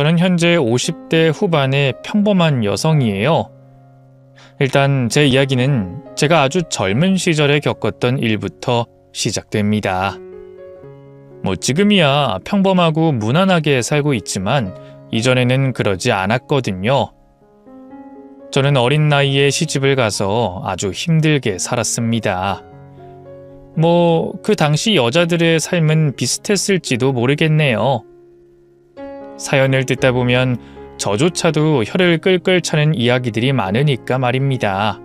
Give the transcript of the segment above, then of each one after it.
저는 현재 50대 후반의 평범한 여성이에요. 일단 제 이야기는 제가 아주 젊은 시절에 겪었던 일부터 시작됩니다. 뭐 지금이야 평범하고 무난하게 살고 있지만 이전에는 그러지 않았거든요. 저는 어린 나이에 시집을 가서 아주 힘들게 살았습니다. 뭐, 그 당시 여자들의 삶은 비슷했을지도 모르겠네요. 사연을 듣다 보면 저조차도 혀를 끌끌 차는 이야기들이 많으니까 말입니다.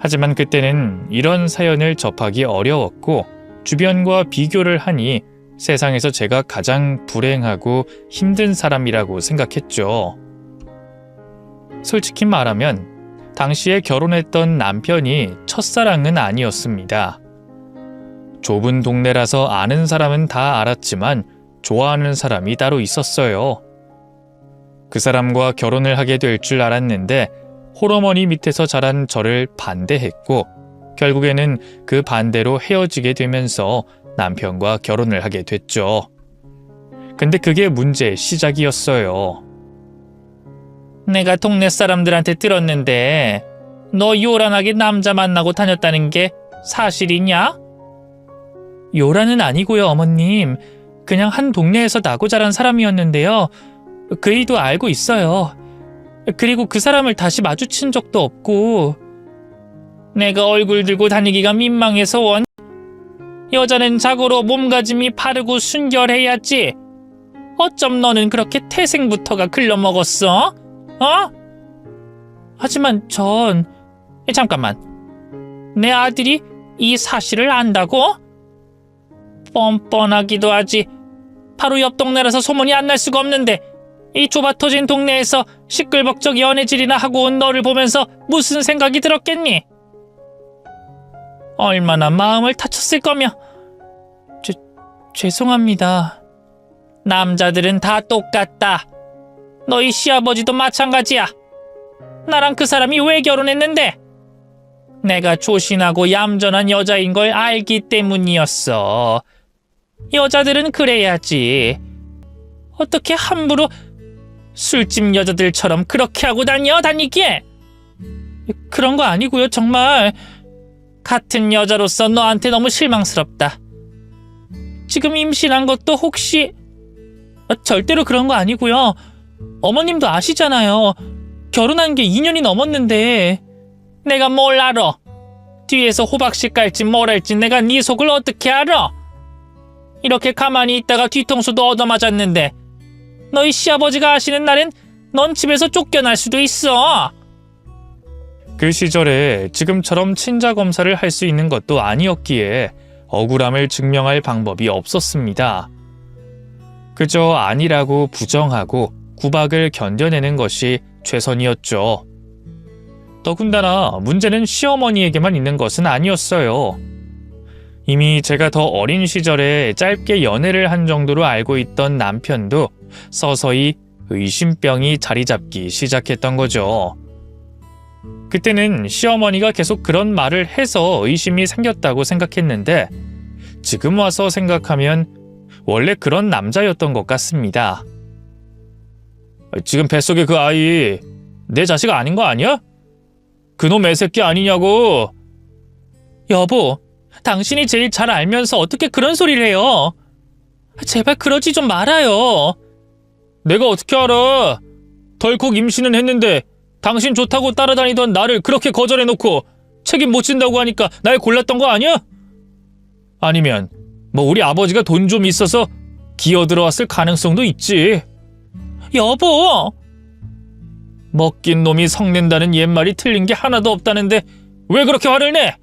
하지만 그때는 이런 사연을 접하기 어려웠고 주변과 비교를 하니 세상에서 제가 가장 불행하고 힘든 사람이라고 생각했죠. 솔직히 말하면 당시에 결혼했던 남편이 첫사랑은 아니었습니다. 좁은 동네라서 아는 사람은 다 알았지만 좋아하는 사람이 따로 있었어요. 그 사람과 결혼을 하게 될 줄 알았는데 홀어머니 밑에서 자란 저를 반대했고 결국에는 그 반대로 헤어지게 되면서 남편과 결혼을 하게 됐죠. 근데 그게 문제의 시작이었어요. 내가 동네 사람들한테 들었는데 너 요란하게 남자 만나고 다녔다는 게 사실이냐? 요란은 아니고요, 어머님. 그냥 한 동네에서 나고 자란 사람이었는데요. 그이도 알고 있어요. 그리고 그 사람을 다시 마주친 적도 없고. 내가 얼굴 들고 다니기가 민망해서 원. 여자는 자고로 몸가짐이 바르고 순결해야지. 어쩜 너는 그렇게 태생부터가 글러먹었어? 어? 하지만 전 잠깐만 내 아들이 이 사실을 안다고? 뻔뻔하기도 하지 바로 옆 동네라서 소문이 안 날 수가 없는데 이 좁아 터진 동네에서 시끌벅적 연애질이나 하고 온 너를 보면서 무슨 생각이 들었겠니? 얼마나 마음을 다쳤을 거며 죄, 죄송합니다 남자들은 다 똑같다 너희 시아버지도 마찬가지야. 나랑 그 사람이 왜 결혼했는데? 내가 조신하고 얌전한 여자인 걸 알기 때문이었어. 여자들은 그래야지. 어떻게 함부로 술집 여자들처럼 그렇게 하고 다녀 다니기에? 그런 거 아니고요, 정말. 같은 여자로서 너한테 너무 실망스럽다. 지금 임신한 것도 혹시 어, 절대로 그런 거 아니고요. 어머님도 아시잖아요. 결혼한 게 2년이 넘었는데 내가 뭘 알아? 뒤에서 호박씨 깔지 뭘 할지 내가 네 속을 어떻게 알아? 이렇게 가만히 있다가 뒤통수도 얻어맞았는데 너희 시아버지가 아시는 날엔 넌 집에서 쫓겨날 수도 있어. 그 시절에 지금처럼 친자 검사를 할 수 있는 것도 아니었기에 억울함을 증명할 방법이 없었습니다. 그저 아니라고 부정하고 구박을 견뎌내는 것이 최선이었죠. 더군다나 문제는 시어머니에게만 있는 것은 아니었어요. 이미 제가 더 어린 시절에 짧게 연애를 한 정도로 알고 있던 남편도 서서히 의심병이 자리 잡기 시작했던 거죠. 그때는 시어머니가 계속 그런 말을 해서 의심이 생겼다고 생각했는데 지금 와서 생각하면 원래 그런 남자였던 것 같습니다. 지금 뱃속에 그 아이 내 자식 아닌 거 아니야? 그놈 애새끼 아니냐고. 여보, 당신이 제일 잘 알면서 어떻게 그런 소리를 해요? 제발 그러지 좀 말아요. 내가 어떻게 알아? 덜컥 임신은 했는데 당신 좋다고 따라다니던 나를 그렇게 거절해놓고 책임 못 진다고 하니까 날 골랐던 거 아니야? 아니면 뭐 우리 아버지가 돈 좀 있어서 기어 들어왔을 가능성도 있지. 여보! 먹긴 놈이 성낸다는 옛말이 틀린 게 하나도 없다는데 왜 그렇게 화를 내?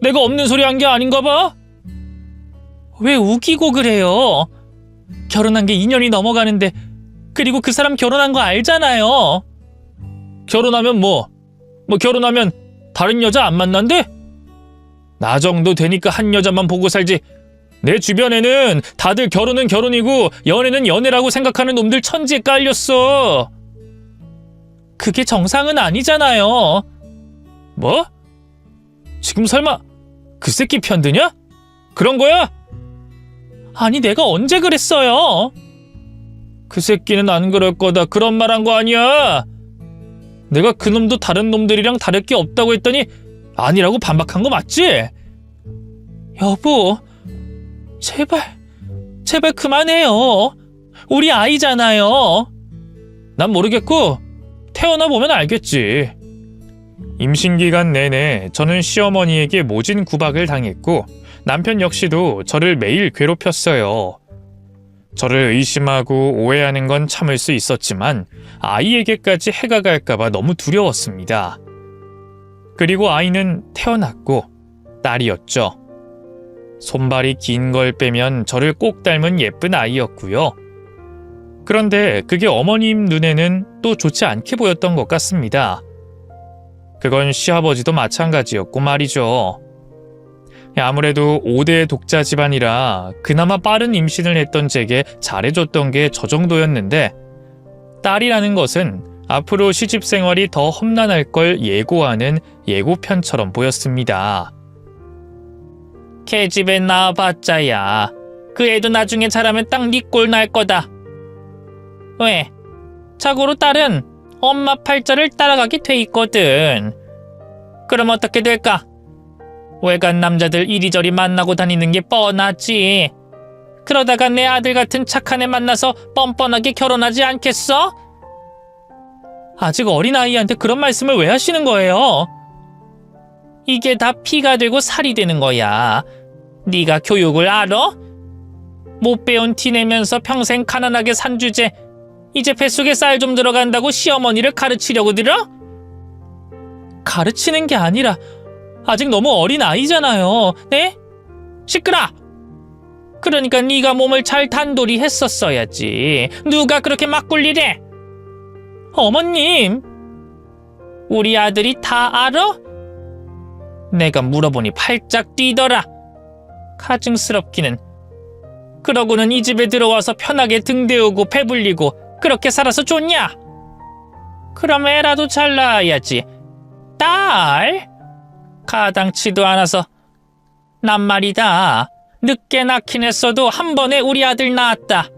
내가 없는 소리 한 게 아닌가 봐? 왜 우기고 그래요? 결혼한 게 2년이 넘어가는데 그리고 그 사람 결혼한 거 알잖아요. 결혼하면 뭐? 뭐 결혼하면 다른 여자 안 만난대? 나 정도 되니까 한 여자만 보고 살지 내 주변에는 다들 결혼은 결혼이고 연애는 연애라고 생각하는 놈들 천지에 깔렸어. 그게 정상은 아니잖아요. 뭐? 지금 설마 그 새끼 편드냐? 그런 거야? 아니 내가 언제 그랬어요? 그 새끼는 안 그럴 거다. 그런 말 한 거 아니야. 내가 그 놈도 다른 놈들이랑 다를 게 없다고 했더니 아니라고 반박한 거 맞지? 여보, 제발, 제발 그만해요. 우리 아이잖아요. 난 모르겠고 태어나 보면 알겠지. 임신 기간 내내 저는 시어머니에게 모진 구박을 당했고 남편 역시도 저를 매일 괴롭혔어요. 저를 의심하고 오해하는 건 참을 수 있었지만 아이에게까지 해가 갈까봐 너무 두려웠습니다. 그리고 아이는 태어났고 딸이었죠. 손발이 긴 걸 빼면 저를 꼭 닮은 예쁜 아이였고요. 그런데 그게 어머님 눈에는 또 좋지 않게 보였던 것 같습니다. 그건 시아버지도 마찬가지였고 말이죠. 아무래도 5대 독자 집안이라 그나마 빠른 임신을 했던 제게 잘해줬던 게 저 정도였는데 딸이라는 것은 앞으로 시집 생활이 더 험난할 걸 예고하는 예고편처럼 보였습니다. 걔집에 나와봤자야. 그 애도 나중에 자라면 딱 네 꼴 날 거다. 왜? 자고로 딸은 엄마 팔자를 따라가게 돼 있거든. 그럼 어떻게 될까? 외간 남자들 이리저리 만나고 다니는 게 뻔하지. 그러다가 내 아들 같은 착한 애 만나서 뻔뻔하게 결혼하지 않겠어? 아직 어린아이한테 그런 말씀을 왜 하시는 거예요? 이게 다 피가 되고 살이 되는 거야. 네가 교육을 알아? 못 배운 티 내면서 평생 가난하게 산 주제 이제 뱃속에 쌀 좀 들어간다고 시어머니를 가르치려고 들어? 가르치는 게 아니라 아직 너무 어린 아이잖아요. 네? 시끄라. 그러니까 네가 몸을 잘 단돌이 했었어야지. 누가 그렇게 막 굴리래? 어머님, 우리 아들이 다 알아? 내가 물어보니 팔짝 뛰더라. 가증스럽기는. 그러고는 이 집에 들어와서 편하게 등 데우고 배불리고 그렇게 살아서 좋냐? 그럼 애라도 잘 낳아야지. 딸? 가당치도 않아서. 난 말이다. 늦게 낳긴 했어도 한 번에 우리 아들 낳았다.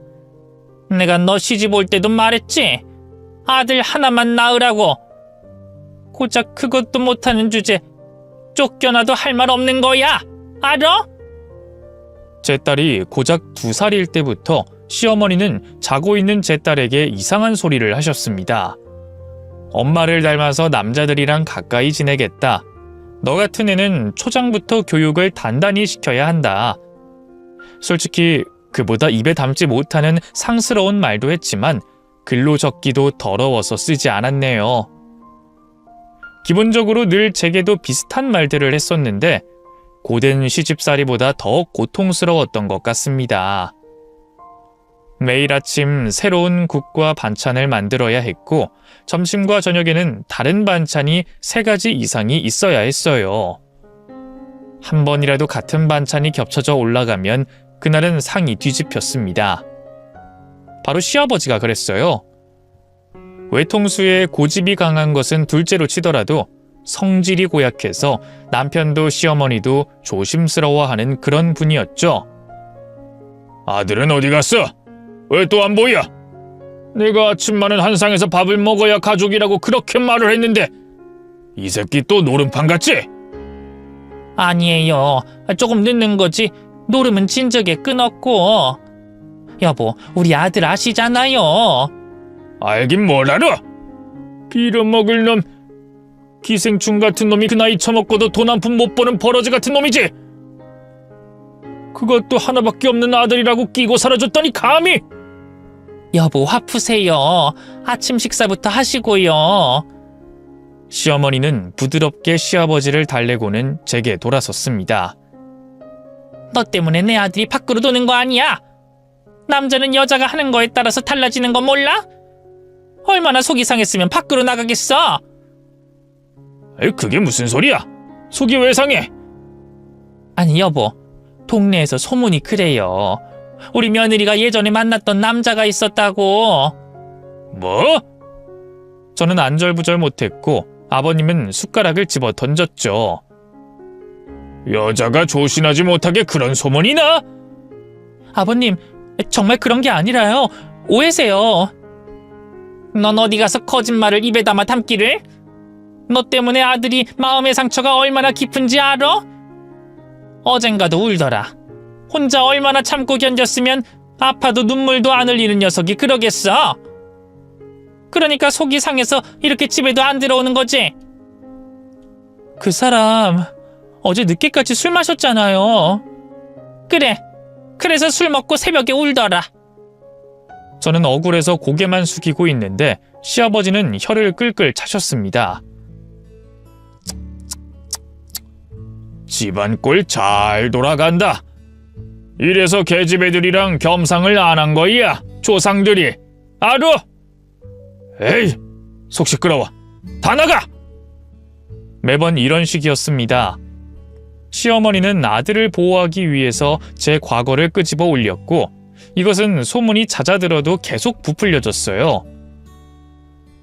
내가 너 시집 올 때도 말했지. 아들 하나만 낳으라고. 고작 그것도 못하는 주제 쫓겨나도 할 말 없는 거야. 알아? 제 딸이 고작 두 살일 때부터 시어머니는 자고 있는 제 딸에게 이상한 소리를 하셨습니다. 엄마를 닮아서 남자들이랑 가까이 지내겠다. 너 같은 애는 초장부터 교육을 단단히 시켜야 한다. 솔직히 그보다 입에 담지 못하는 상스러운 말도 했지만 글로 적기도 더러워서 쓰지 않았네요. 기본적으로 늘 제게도 비슷한 말들을 했었는데 고된 시집살이보다 더 고통스러웠던 것 같습니다. 매일 아침 새로운 국과 반찬을 만들어야 했고 점심과 저녁에는 다른 반찬이 세 가지 이상이 있어야 했어요. 한 번이라도 같은 반찬이 겹쳐져 올라가면 그날은 상이 뒤집혔습니다. 바로 시아버지가 그랬어요. 외통수에 고집이 강한 것은 둘째로 치더라도 성질이 고약해서 남편도 시어머니도 조심스러워하는 그런 분이었죠. 아들은 어디 갔어? 왜 또 안 보여? 내가 아침만은 한상에서 밥을 먹어야 가족이라고 그렇게 말을 했는데 이 새끼 또 노름판 같지? 아니에요. 조금 늦는 거지. 노름은 진작에 끊었고. 여보, 우리 아들 아시잖아요. 알긴 뭘 알아? 빌어먹을 놈. 기생충 같은 놈이 그 나이 처먹고도 돈 한 푼 못 버는 버러지 같은 놈이지. 그것도 하나밖에 없는 아들이라고 끼고 살아줬더니 감히. 여보 화 푸세요. 아침 식사부터 하시고요. 시어머니는 부드럽게 시아버지를 달래고는 제게 돌아섰습니다. 너 때문에 내 아들이 밖으로 도는 거 아니야? 남자는 여자가 하는 거에 따라서 달라지는 거 몰라? 얼마나 속이 상했으면 밖으로 나가겠어? 그게 무슨 소리야? 속이 왜 상해? 아니 여보, 동네에서 소문이 그래요. 우리 며느리가 예전에 만났던 남자가 있었다고. 뭐? 저는 안절부절 못했고 아버님은 숟가락을 집어 던졌죠. 여자가 조신하지 못하게 그런 소문이 나? 아버님, 정말 그런 게 아니라요. 오해세요. 넌 어디 가서 거짓말을 입에 담아 담기를? 너 때문에 아들이 마음의 상처가 얼마나 깊은지 알아? 어젠가도 울더라. 혼자 얼마나 참고 견뎠으면 아파도 눈물도 안 흘리는 녀석이 그러겠어. 그러니까 속이 상해서 이렇게 집에도 안 들어오는 거지. 그 사람 어제 늦게까지 술 마셨잖아요. 그래. 그래서 술 먹고 새벽에 울더라. 저는 억울해서 고개만 숙이고 있는데 시아버지는 혀를 끌끌 차셨습니다. 집안 꼴 잘 돌아간다. 이래서 계집 애들이랑 겸상을 안 한 거야, 조상들이. 아루! 에이, 속 시끄러워. 다 나가! 매번 이런 식이었습니다. 시어머니는 아들을 보호하기 위해서 제 과거를 끄집어 올렸고, 이것은 소문이 잦아들어도 계속 부풀려졌어요.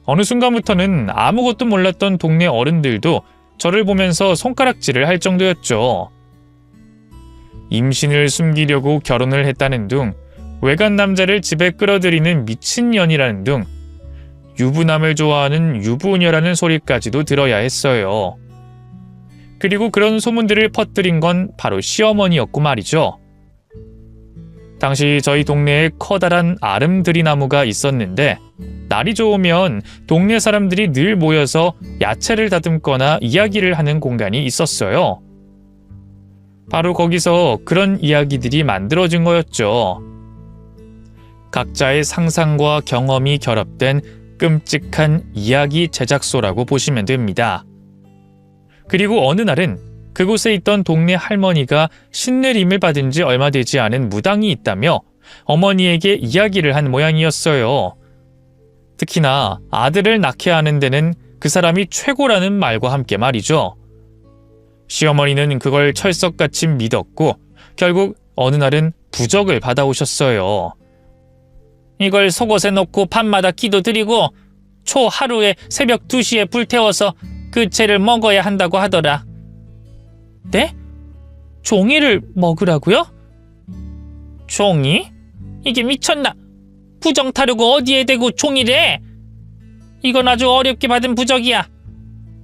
어느 순간부터는 아무것도 몰랐던 동네 어른들도 저를 보면서 손가락질을 할 정도였죠. 임신을 숨기려고 결혼을 했다는 둥, 외간 남자를 집에 끌어들이는 미친년이라는 둥, 유부남을 좋아하는 유부녀라는 소리까지도 들어야 했어요. 그리고 그런 소문들을 퍼뜨린 건 바로 시어머니였고 말이죠. 당시 저희 동네에 커다란 아름드리 나무가 있었는데 날이 좋으면 동네 사람들이 늘 모여서 야채를 다듬거나 이야기를 하는 공간이 있었어요. 바로 거기서 그런 이야기들이 만들어진 거였죠. 각자의 상상과 경험이 결합된 끔찍한 이야기 제작소라고 보시면 됩니다. 그리고 어느 날은 그곳에 있던 동네 할머니가 신내림을 받은 지 얼마 되지 않은 무당이 있다며 어머니에게 이야기를 한 모양이었어요. 특히나 아들을 낳게 하는 데는 그 사람이 최고라는 말과 함께 말이죠. 시어머니는 그걸 철석같이 믿었고 결국 어느 날은 부적을 받아오셨어요. 이걸 속옷에 넣고 밤마다 기도 드리고 초 하루에 새벽 2시에 불태워서 그 채를 먹어야 한다고 하더라. 네? 종이를 먹으라고요? 종이? 이게 미쳤나? 부정 타려고 어디에 대고 종이래? 이건 아주 어렵게 받은 부적이야.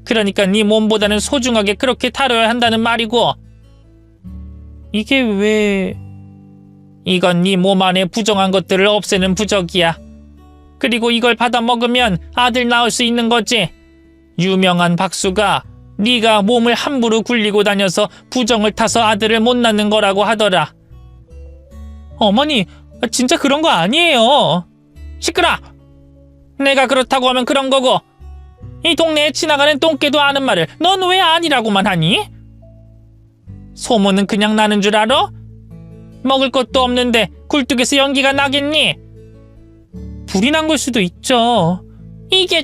그러니까 네 몸보다는 소중하게 그렇게 다뤄야 한다는 말이고. 이게 왜... 이건 네 몸 안에 부정한 것들을 없애는 부적이야. 그리고 이걸 받아 먹으면 아들 낳을 수 있는 거지. 유명한 박수가 네가 몸을 함부로 굴리고 다녀서 부정을 타서 아들을 못 낳는 거라고 하더라. 어머니, 진짜 그런 거 아니에요. 시끄라. 내가 그렇다고 하면 그런 거고. 이 동네에 지나가는 똥개도 아는 말을 넌 왜 아니라고만 하니? 소문은 그냥 나는 줄 알아? 먹을 것도 없는데 굴뚝에서 연기가 나겠니? 불이 난 걸 수도 있죠. 이게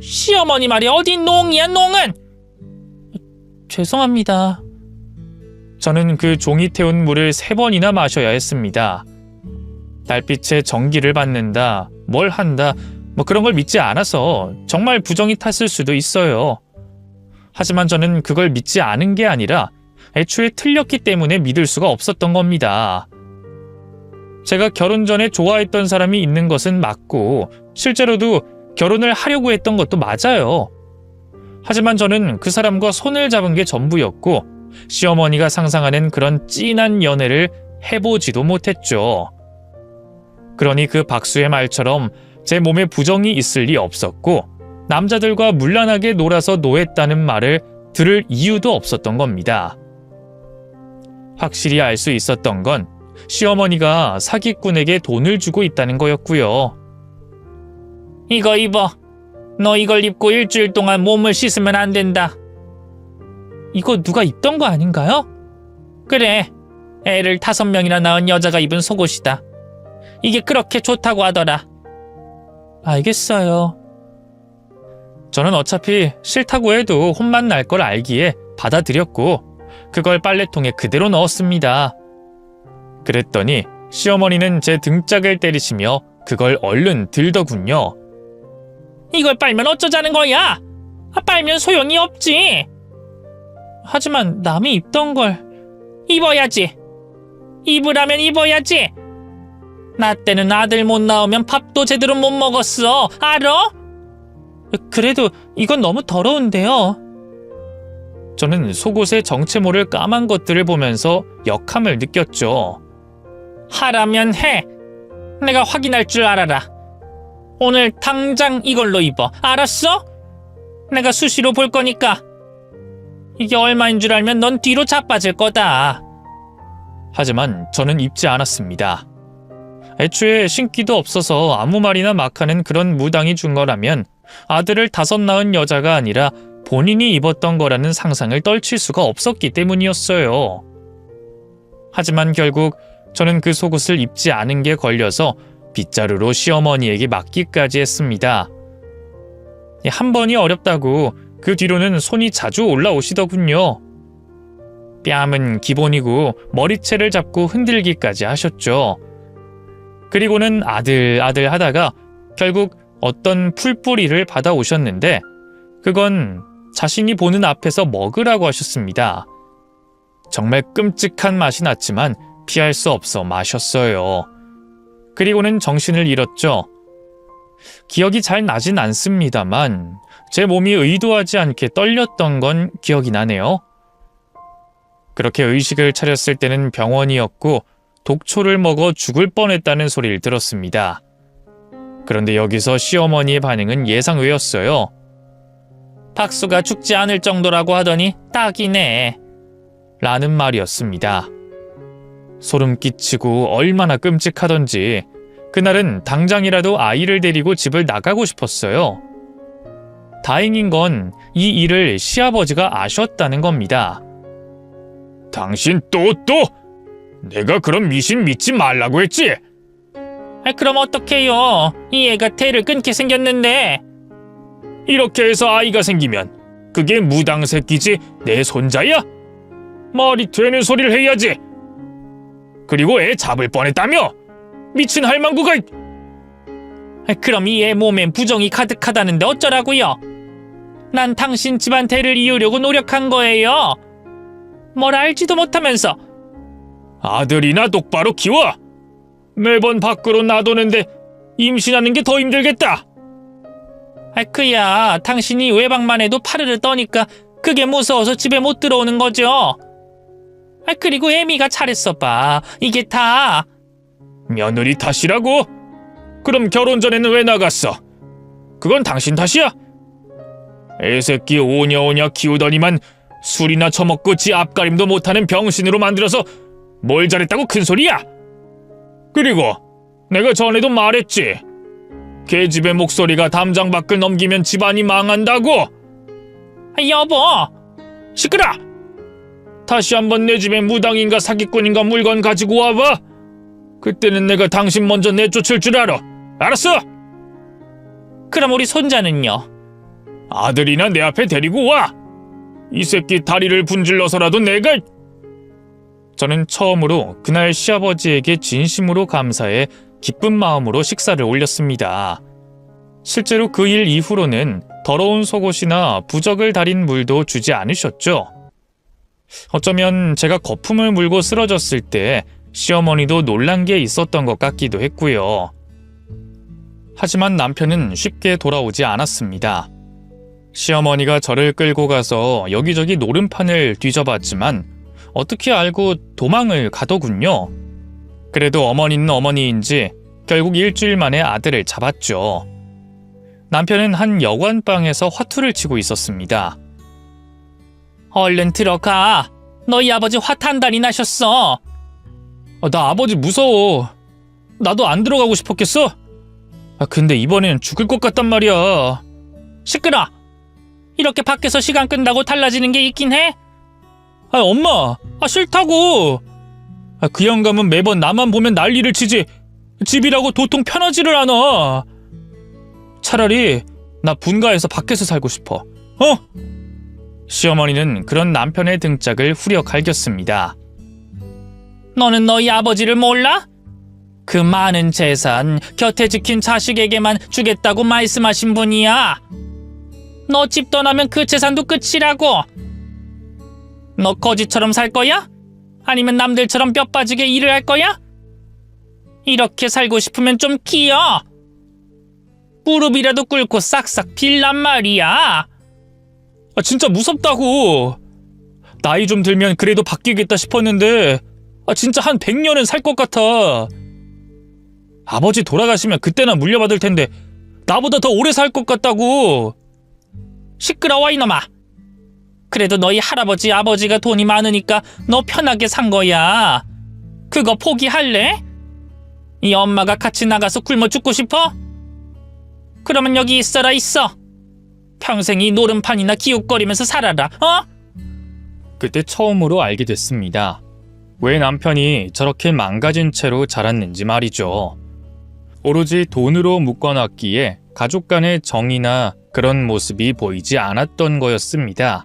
시어머니 말이 어디 농이야 농은? 죄송합니다. 저는 그 종이 태운 물을 세 번이나 마셔야 했습니다. 달빛에 전기를 받는다, 뭘 한다, 뭐 그런 걸 믿지 않아서 정말 부정이 탔을 수도 있어요. 하지만 저는 그걸 믿지 않은 게 아니라 애초에 틀렸기 때문에 믿을 수가 없었던 겁니다. 제가 결혼 전에 좋아했던 사람이 있는 것은 맞고 실제로도 결혼을 하려고 했던 것도 맞아요. 하지만 저는 그 사람과 손을 잡은 게 전부였고 시어머니가 상상하는 그런 찐한 연애를 해보지도 못했죠. 그러니 그 박수의 말처럼 제 몸에 부정이 있을 리 없었고 남자들과 물란하게 놀아서 노했다는 말을 들을 이유도 없었던 겁니다. 확실히 알 수 있었던 건 시어머니가 사기꾼에게 돈을 주고 있다는 거였고요. 이거 입어. 너 이걸 입고 일주일 동안 몸을 씻으면 안 된다. 이거 누가 입던 거 아닌가요? 그래. 애를 다섯 명이나 낳은 여자가 입은 속옷이다. 이게 그렇게 좋다고 하더라. 알겠어요. 저는 어차피 싫다고 해도 혼만 날 걸 알기에 받아들였고 그걸 빨래통에 그대로 넣었습니다. 그랬더니 시어머니는 제 등짝을 때리시며 그걸 얼른 들더군요. 이걸 빨면 어쩌자는 거야? 아, 빨면 소용이 없지. 하지만 남이 입던 걸 입어야지. 입으라면 입어야지. 나 때는 아들 못 나오면 밥도 제대로 못 먹었어. 알아? 그래도 이건 너무 더러운데요. 저는 속옷에 정체 모를 까만 것들을 보면서 역함을 느꼈죠. 하라면 해. 내가 확인할 줄 알아라. 오늘 당장 이걸로 입어. 알았어? 내가 수시로 볼 거니까. 이게 얼마인 줄 알면 넌 뒤로 자빠질 거다. 하지만 저는 입지 않았습니다. 애초에 신기도 없어서 아무 말이나 막 하는 그런 무당이 준 거라면 아들을 다섯 낳은 여자가 아니라 본인이 입었던 거라는 상상을 떨칠 수가 없었기 때문이었어요. 하지만 결국 저는 그 속옷을 입지 않은 게 걸려서 빗자루로 시어머니에게 맡기까지 했습니다. 한 번이 어렵다고 그 뒤로는 손이 자주 올라오시더군요. 뺨은 기본이고 머리채를 잡고 흔들기까지 하셨죠. 그리고는 아들 아들 하다가 결국 어떤 풀뿌리를 받아오셨는데 그건 자신이 보는 앞에서 먹으라고 하셨습니다. 정말 끔찍한 맛이 났지만 피할 수 없어 마셨어요. 그리고는 정신을 잃었죠. 기억이 잘 나진 않습니다만 제 몸이 의도하지 않게 떨렸던 건 기억이 나네요. 그렇게 의식을 차렸을 때는 병원이었고 독초를 먹어 죽을 뻔했다는 소리를 들었습니다. 그런데 여기서 시어머니의 반응은 예상 외였어요. 박수가 죽지 않을 정도라고 하더니 딱이네. 라는 말이었습니다. 소름 끼치고 얼마나 끔찍하던지 그날은 당장이라도 아이를 데리고 집을 나가고 싶었어요. 다행인 건 이 일을 시아버지가 아셨다는 겁니다. 당신 또 또? 내가 그런 미신 믿지 말라고 했지? 아, 그럼 어떡해요? 이 애가 태를 끊게 생겼는데. 이렇게 해서 아이가 생기면 그게 무당 새끼지 내 손자야? 말이 되는 소리를 해야지. 그리고 애 잡을 뻔했다며? 미친 할망구가 아, 그럼 이 애 몸엔 부정이 가득하다는데 어쩌라고요? 난 당신 집안 대를 이으려고 노력한 거예요. 뭘 알지도 못하면서 아들이나 똑바로 키워. 매번 밖으로 놔두는데 임신하는 게 더 힘들겠다. 아, 그야 당신이 외박만 해도 파르르 떠니까 그게 무서워서 집에 못 들어오는 거죠. 아, 그리고 애미가 잘했어 봐. 이게 다 며느리 탓이라고? 그럼 결혼 전에는 왜 나갔어? 그건 당신 탓이야? 애새끼 오냐오냐 키우더니만 술이나 처먹고 지 앞가림도 못하는 병신으로 만들어서 뭘 잘했다고 큰 소리야? 그리고 내가 전에도 말했지. 계집의 목소리가 담장 밖을 넘기면 집안이 망한다고. 여보, 시끄러. 다시 한번 내 집에 무당인가 사기꾼인가 물건 가지고 와봐. 그때는 내가 당신 먼저 내쫓을 줄 알아. 알았어? 그럼 우리 손자는요? 아들이나 내 앞에 데리고 와. 이 새끼 다리를 분질러서라도 내가 저는 처음으로 그날 시아버지에게 진심으로 감사해 기쁜 마음으로 식사를 올렸습니다. 실제로 그 일 이후로는 더러운 속옷이나 부적을 달인 물도 주지 않으셨죠. 어쩌면 제가 거품을 물고 쓰러졌을 때 시어머니도 놀란 게 있었던 것 같기도 했고요. 하지만 남편은 쉽게 돌아오지 않았습니다. 시어머니가 저를 끌고 가서 여기저기 노름판을 뒤져봤지만 어떻게 알고 도망을 가더군요. 그래도 어머니는 어머니인지 결국 일주일 만에 아들을 잡았죠. 남편은 한 여관방에서 화투를 치고 있었습니다. 얼른 들어가. 너희 아버지 화 탄다리 나셨어. 아, 나 아버지 무서워. 나도 안 들어가고 싶었겠어? 아, 근데 이번엔 죽을 것 같단 말이야. 시끄러. 이렇게 밖에서 시간 끈다고 달라지는 게 있긴 해? 아, 엄마. 아, 싫다고. 아, 그 영감은 매번 나만 보면 난리를 치지. 집이라고 도통 편하지를 않아. 차라리 나 분가해서 밖에서 살고 싶어. 어? 시어머니는 그런 남편의 등짝을 후려 갈겼습니다. 너는 너희 아버지를 몰라? 그 많은 재산 곁에 지킨 자식에게만 주겠다고 말씀하신 분이야. 너 집 떠나면 그 재산도 끝이라고. 너 거지처럼 살 거야? 아니면 남들처럼 뼈 빠지게 일을 할 거야? 이렇게 살고 싶으면 좀 끼어. 무릎이라도 꿇고 싹싹 빌란 말이야. 아, 진짜 무섭다고. 나이 좀 들면 그래도 바뀌겠다 싶었는데, 아, 진짜 한 100년은 살 것 같아. 아버지 돌아가시면 그때나 물려받을 텐데, 나보다 더 오래 살 것 같다고. 시끄러워 이놈아. 그래도 너희 할아버지 아버지가 돈이 많으니까 너 편하게 산 거야. 그거 포기할래? 이 엄마가 같이 나가서 굶어 죽고 싶어? 그러면 여기 있어라 있어. 평생 이 노름판이나 기웃거리면서 살아라. 어? 그때 처음으로 알게 됐습니다. 왜 남편이 저렇게 망가진 채로 자랐는지 말이죠. 오로지 돈으로 묶어놨기에 가족 간의 정이나 그런 모습이 보이지 않았던 거였습니다.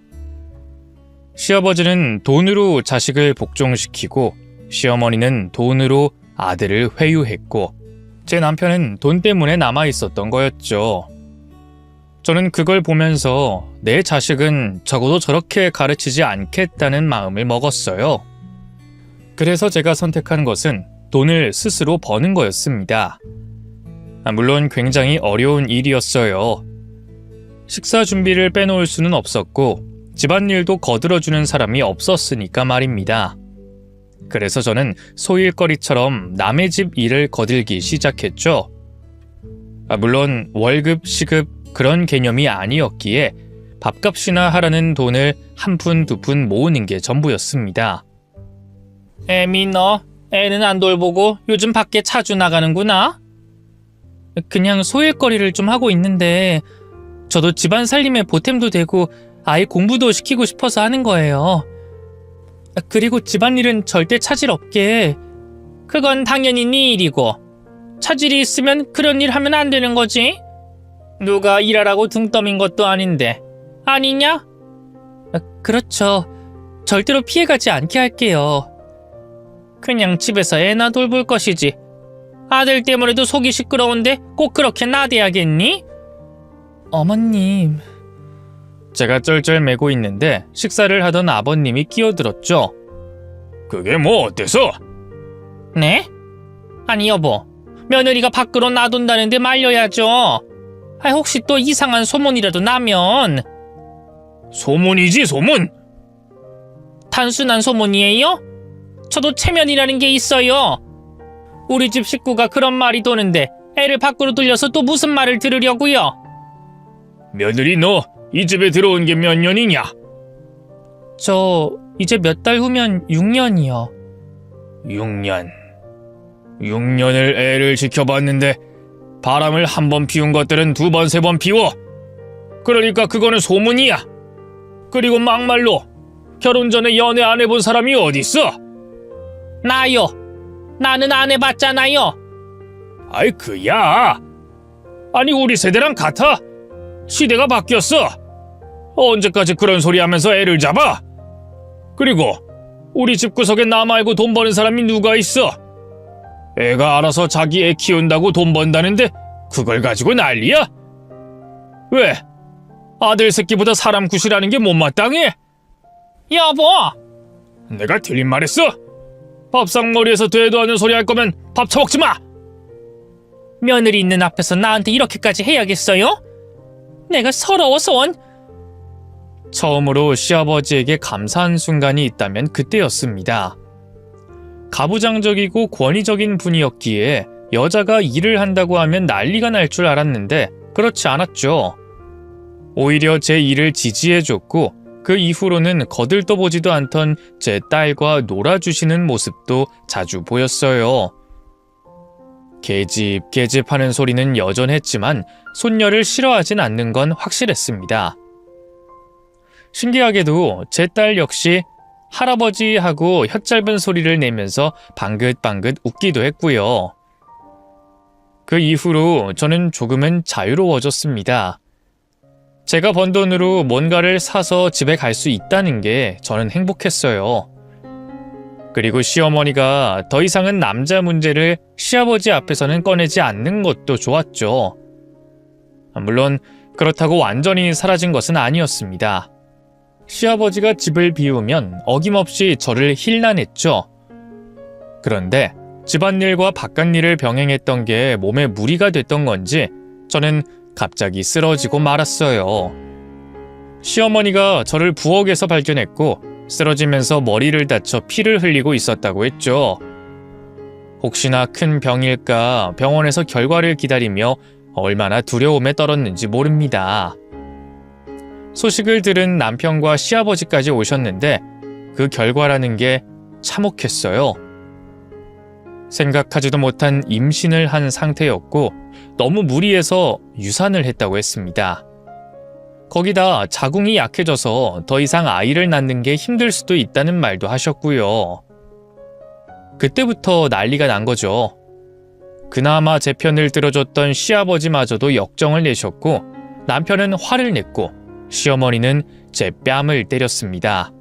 시아버지는 돈으로 자식을 복종시키고 시어머니는 돈으로 아들을 회유했고 제 남편은 돈 때문에 남아 있었던 거였죠. 저는 그걸 보면서 내 자식은 적어도 저렇게 가르치지 않겠다는 마음을 먹었어요. 그래서 제가 선택한 것은 돈을 스스로 버는 거였습니다. 아, 물론 굉장히 어려운 일이었어요. 식사 준비를 빼놓을 수는 없었고 집안일도 거들어주는 사람이 없었으니까 말입니다. 그래서 저는 소일거리처럼 남의 집 일을 거들기 시작했죠. 아, 물론 월급, 시급 그런 개념이 아니었기에 밥값이나 하라는 돈을 한 푼 두 푼 모으는 게 전부였습니다. 애미 너 애는 안 돌보고 요즘 밖에 자주 나가는구나. 그냥 소일거리를 좀 하고 있는데 저도 집안 살림에 보탬도 되고 아이 공부도 시키고 싶어서 하는 거예요. 그리고 집안일은 절대 차질 없게. 그건 당연히 네 일이고 차질이 있으면 그런 일 하면 안 되는 거지. 누가 일하라고 등 떠민 것도 아닌데 아니냐? 그렇죠. 절대로 피해가지 않게 할게요. 그냥 집에서 애나 돌볼 것이지. 아들 때문에도 속이 시끄러운데 꼭 그렇게 나대야겠니? 어머님. 제가 쩔쩔매고 있는데 식사를 하던 아버님이 끼어들었죠. 그게 뭐 어때서? 네? 아니 여보, 며느리가 밖으로 놔둔다는데 말려야죠. 아 혹시 또 이상한 소문이라도 나면 소문이지 소문. 단순한 소문이에요? 저도 체면이라는 게 있어요. 우리 집 식구가 그런 말이 도는데 애를 밖으로 돌려서 또 무슨 말을 들으려고요? 며느리 너 이 집에 들어온 게 몇 년이냐? 저 이제 몇 달 후면 6년이요. 6년. 6년을 애를 지켜봤는데 바람을 한 번 피운 것들은 두 번, 세 번 피워. 그러니까 그거는 소문이야. 그리고 막말로 결혼 전에 연애 안 해본 사람이 어딨어? 나요. 나는 안 해봤잖아요. 아이 그야. 아니 우리 세대랑 같아. 시대가 바뀌었어. 언제까지 그런 소리 하면서 애를 잡아? 그리고 우리 집 구석에 나 말고 돈 버는 사람이 누가 있어? 애가 알아서 자기 애 키운다고 돈 번다는데 그걸 가지고 난리야? 왜? 아들 새끼보다 사람 구실하는 게 못마땅해? 여보, 내가 틀린 말했어? 밥상머리에서 되도 않는 소리 할 거면 밥 처먹지 마! 며느리 있는 앞에서 나한테 이렇게까지 해야겠어요? 내가 서러워서 원. 처음으로 시아버지에게 감사한 순간이 있다면 그때였습니다. 가부장적이고 권위적인 분이었기에 여자가 일을 한다고 하면 난리가 날 줄 알았는데 그렇지 않았죠. 오히려 제 일을 지지해줬고 그 이후로는 거들떠보지도 않던 제 딸과 놀아주시는 모습도 자주 보였어요. 계집, 계집 하는 소리는 여전했지만 손녀를 싫어하진 않는 건 확실했습니다. 신기하게도 제 딸 역시 할아버지하고 혓짧은 소리를 내면서 방긋방긋 웃기도 했고요. 그 이후로 저는 조금은 자유로워졌습니다. 제가 번 돈으로 뭔가를 사서 집에 갈 수 있다는 게 저는 행복했어요. 그리고 시어머니가 더 이상은 남자 문제를 시아버지 앞에서는 꺼내지 않는 것도 좋았죠. 물론 그렇다고 완전히 사라진 것은 아니었습니다. 시아버지가 집을 비우면 어김없이 저를 힐난했죠. 그런데 집안일과 바깥일을 병행했던 게 몸에 무리가 됐던 건지 저는 갑자기 쓰러지고 말았어요. 시어머니가 저를 부엌에서 발견했고 쓰러지면서 머리를 다쳐 피를 흘리고 있었다고 했죠. 혹시나 큰 병일까 병원에서 결과를 기다리며 얼마나 두려움에 떨었는지 모릅니다. 소식을 들은 남편과 시아버지까지 오셨는데 그 결과라는 게 참혹했어요. 생각하지도 못한 임신을 한 상태였고 너무 무리해서 유산을 했다고 했습니다. 거기다 자궁이 약해져서 더 이상 아이를 낳는 게 힘들 수도 있다는 말도 하셨고요. 그때부터 난리가 난 거죠. 그나마 제 편을 들어줬던 시아버지마저도 역정을 내셨고 남편은 화를 냈고 시어머니는 제 뺨을 때렸습니다.